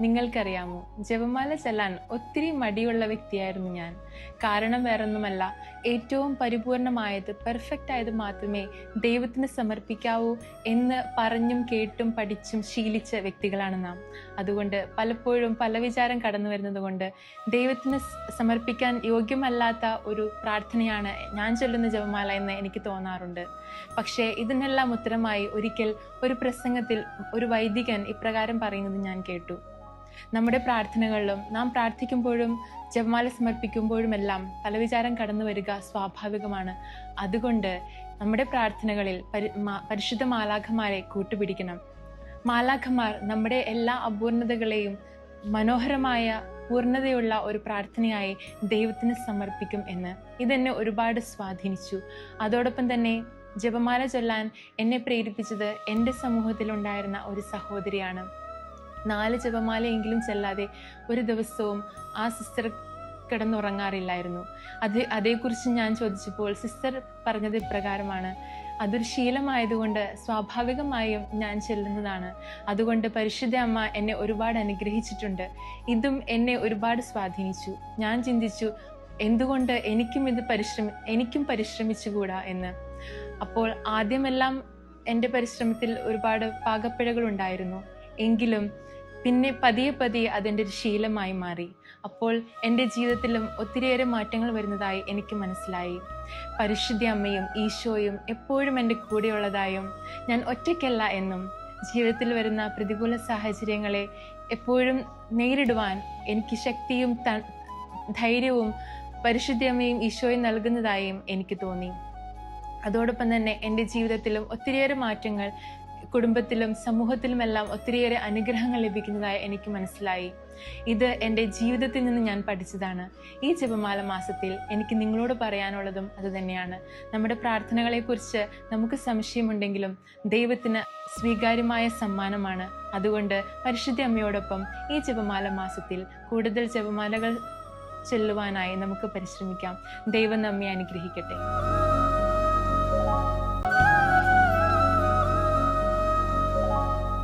നിങ്ങൾക്കറിയാമോ? ജപമാല ചെല്ലാൻ ഒത്തിരി മടിയുള്ള വ്യക്തിയായിരുന്നു ഞാൻ. കാരണം വേറൊന്നുമല്ല ഏറ്റവും പരിപൂർണമായത് പെർഫെക്റ്റ് ആയത് മാത്രമേ ദൈവത്തിന് സമർപ്പിക്കാവൂ എന്ന് പറഞ്ഞും കേട്ടും പഠിച്ചും ശീലിച്ച വ്യക്തികളാണ് നാം. അതുകൊണ്ട് പലപ്പോഴും പല വിചാരം കടന്നു വരുന്നത് കൊണ്ട് ദൈവത്തിന് സമർപ്പിക്കാൻ യോഗ്യമല്ലാത്ത ഒരു പ്രാർത്ഥനയാണ് ഞാൻ ചൊല്ലുന്ന ജപമാല എന്ന് എനിക്ക് തോന്നാറുണ്ട്. പക്ഷേ ഇതിനെല്ലാം ഉത്തരമായി ഒരിക്കൽ ഒരു പ്രസംഗത്തിൽ ഒരു വൈദികൻ ഇപ്രകാരം പറയുന്നത് ഞാൻ കേട്ടു. നമ്മുടെ പ്രാർത്ഥനകളിലും നാം പ്രാർത്ഥിക്കുമ്പോഴും ജപമാല സമർപ്പിക്കുമ്പോഴുമെല്ലാം പല വിചാരം കടന്നു വരിക സ്വാഭാവികമാണ്. അതുകൊണ്ട് നമ്മുടെ പ്രാർത്ഥനകളിൽ പരി പരിശുദ്ധ മാലാഖമാരെ കൂട്ടുപിടിക്കണം. മാലാഖമാർ നമ്മുടെ എല്ലാ അപൂർണതകളെയും മനോഹരമായ പൂർണതയുള്ള ഒരു പ്രാർത്ഥനയായി ദൈവത്തിന് സമർപ്പിക്കും എന്ന്. ഇതെന്നെ ഒരുപാട് സ്വാധീനിച്ചു. അതോടൊപ്പം തന്നെ ജപമാല ചൊല്ലാൻ എന്നെ പ്രേരിപ്പിച്ചത് എന്റെ സമൂഹത്തിലുണ്ടായിരുന്ന ഒരു സഹോദരിയാണ്. നാല് ജപമാലയെങ്കിലും ചെല്ലാതെ ഒരു ദിവസവും ആ സിസ്റ്റർ കിടന്നുറങ്ങാറില്ലായിരുന്നു. അത് അതേക്കുറിച്ച് ഞാൻ ചോദിച്ചപ്പോൾ സിസ്റ്റർ പറഞ്ഞത് ഇപ്രകാരമാണ്. അതൊരു ശീലമായതുകൊണ്ട് സ്വാഭാവികമായും ഞാൻ ചെല്ലുന്നതാണ്. അതുകൊണ്ട് പരിശുദ്ധ അമ്മ എന്നെ ഒരുപാട് അനുഗ്രഹിച്ചിട്ടുണ്ട്. ഇതും എന്നെ ഒരുപാട് സ്വാധീനിച്ചു. ഞാൻ ചിന്തിച്ചു എന്തുകൊണ്ട് എനിക്കും ഇത് പരിശ്രമ എനിക്കും പരിശ്രമിച്ചുകൂടാ എന്ന്. അപ്പോൾ ആദ്യമെല്ലാം എന്റെ പരിശ്രമത്തിൽ ഒരുപാട് പാകപ്പിഴകൾ ഉണ്ടായിരുന്നു എങ്കിലും പിന്നെ പതിയെ പതിയെ അതിന്റെ ഒരു ശീലമായി മാറി. അപ്പോൾ എന്റെ ജീവിതത്തിലും ഒത്തിരിയേറെ മാറ്റങ്ങൾ വരുന്നതായി എനിക്ക് മനസ്സിലായി. പരിശുദ്ധി അമ്മയും ഈശോയും എപ്പോഴും എന്റെ കൂടെയുള്ളതായും ഞാൻ ഒറ്റയ്ക്കല്ല എന്നും ജീവിതത്തിൽ വരുന്ന പ്രതികൂല സാഹചര്യങ്ങളെ എപ്പോഴും നേരിടുവാൻ എനിക്ക് ശക്തിയും ധൈര്യവും പരിശുദ്ധി അമ്മയും ഈശോയും നൽകുന്നതായും എനിക്ക് തോന്നി. അതോടൊപ്പം തന്നെ എന്റെ ജീവിതത്തിലും ഒത്തിരിയേറെ മാറ്റങ്ങൾ കുടുംബത്തിലും സമൂഹത്തിലുമെല്ലാം ഒത്തിരിയേറെ അനുഗ്രഹങ്ങൾ ലഭിക്കുന്നതായി എനിക്ക് മനസ്സിലായി. ഇത് എന്റെ ജീവിതത്തിൽ നിന്ന് ഞാൻ പഠിച്ചതാണ്. ഈ ജപമാല മാസത്തിൽ എനിക്ക് നിങ്ങളോട് പറയാനുള്ളതും അതുതന്നെയാണ്. നമ്മുടെ പ്രാർത്ഥനകളെക്കുറിച്ച് നമുക്ക് സംശയമുണ്ടെങ്കിലും ദൈവത്തിന് സ്വീകാര്യമായ സമ്മാനമാണ്. അതുകൊണ്ട് പരിശുദ്ധ അമ്മയോടൊപ്പം ഈ ജപമാല മാസത്തിൽ കൂടുതൽ ജപമാലകൾ ചെല്ലുവാനായി നമുക്ക് പരിശ്രമിക്കാം. ദൈവം നമ്മെ അനുഗ്രഹിക്കട്ടെ.